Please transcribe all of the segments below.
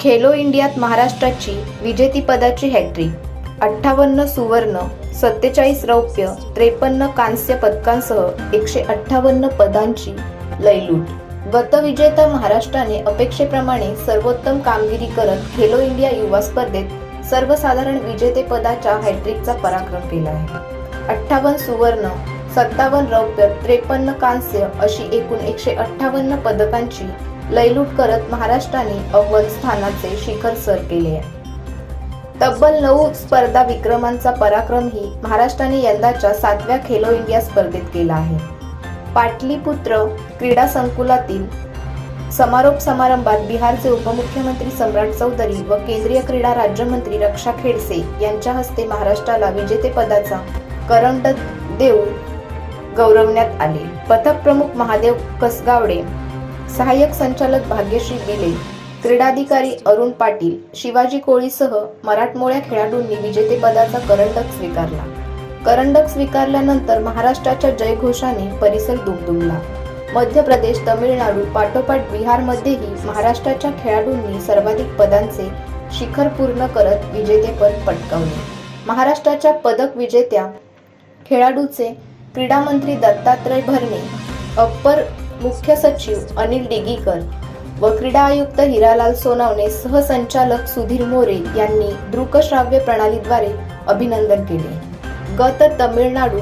खेलो इंडियात महाराष्ट्राची विजेतीपदाची हॅट्रिक अठ्ठावन्न सुवर्ण सत्तेचाळीस रौप्य त्रेपन्न कांस्य पदकांसह एकशे अठ्ठावन्न पदांची लयलूट. गतविजेता महाराष्ट्राने अपेक्षेप्रमाणे सर्वोत्तम कामगिरी करत खेलो इंडिया युवा स्पर्धेत सर्वसाधारण विजेतेपदाच्या हॅट्रिकचा पराक्रम केला आहे. अठ्ठावन्न सुवर्ण सत्तावन्न रौप्य त्रेपन्न कांस्य अशी एकूण एकशे अठ्ठावन्न पदकांची लयलूट करत महाराष्ट्राने अव्वल स्थानाचे शिखर सर केले आहे. तब्बल नऊ स्पर्धा विक्रमांचा पराक्रमही महाराष्ट्राने यंदाच्या सातव्या खेलो इंडिया स्पर्धेत केला आहे. पाटलीपुत्र क्रीडा संकुलातील समारोप समारंभात बिहारचे उपमुख्यमंत्री सम्राट चौधरी व केंद्रीय क्रीडा राज्यमंत्री रक्षा खेडसे यांच्या हस्ते महाराष्ट्राला विजेतेपदाचा करंडक देऊन गौरवण्यात आले. पथक प्रमुख महादेव कसगावडे सहाय्यक संचालक भाग्यश्री बिले क्रीडाधिकारी अरुण पाटील शिवाजी कोळीसह मराठमोळ्या खेळाडूंनी विजेतेपदाचा करंडक स्वीकारला. करंडक स्वीकारल्यानंतर महाराष्ट्राच्या जयघोषाने परिसर दुमदुमला. मध्य प्रदेश तमिळनाडू पाठोपाठ बिहारमध्येही महाराष्ट्राच्या खेळाडूंनी सर्वाधिक पदांचे शिखर पूर्ण करत विजेतेपद पटकावले. महाराष्ट्राच्या पदक विजेत्या खेळाडूचे क्रीडामंत्री दत्तात्रय भरणे अप्पर मुख्य सचिव अनिल डिगीकर व क्रीडा आयुक्त हिरालाल सोनावणे सहसंचालक सुधीर मोरे यांनी दृकश्राव्य प्रणालीद्वारे अभिनंदन केले. गत तमिळनाडू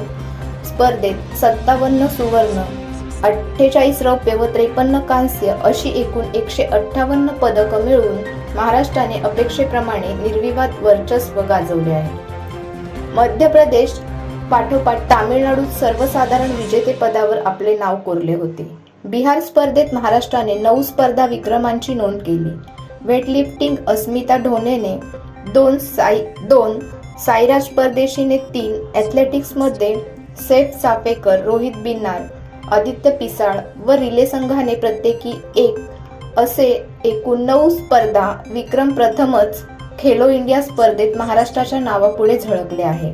स्पर्धेत सत्तावन्न सुवर्ण अठ्ठेचाळीस रौप्य व त्रेपन्न कांस्य अशी एकूण एकशे अठ्ठावन्न पदकं मिळवून महाराष्ट्राने अपेक्षेप्रमाणे निर्विवाद वर्चस्व गाजवले आहे. मध्य प्रदेश पाठोपाठ तामिळनाडूत सर्वसाधारण विजेतेपदावर आपले नाव कोरले होते. बिहार स्पर्धेत महाराष्ट्राने नऊ स्पर्धा विक्रमांची नोंद केली. वेटलिफ्टिंग अस्मिता ढोणेने दोन साई दोन साईराज परदेशीने तीन ॲथलेटिक्समध्ये सेफ सापेकर रोहित बिन्नार आदित्य पिसाळ व रिले संघाने प्रत्येकी एक असे एकूण नऊ स्पर्धा विक्रम प्रथमच खेलो इंडिया स्पर्धेत महाराष्ट्राच्या नावापुढे झळकले आहे.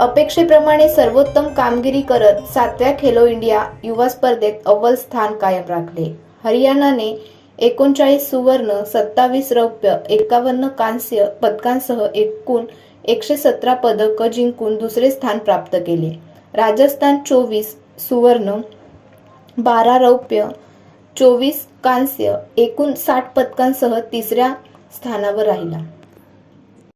अपेक्षेप्रमाणे सर्वोत्तम कामगिरी करत सातव्या खेलो इंडिया युवा स्पर्धेत अव्वल स्थान कायम राखले. हरियाणाने एकोणचाळीस सुवर्ण सत्तावीस रौप्य एकावन्न कांस्य पदकांसह एकूण एकशे सतरा पदकं जिंकून दुसरे स्थान प्राप्त केले. राजस्थान चोवीस सुवर्ण बारा रौप्य चोवीस कांस्य एकूण साठ पदकांसह तिसऱ्या स्थानावर राहिला.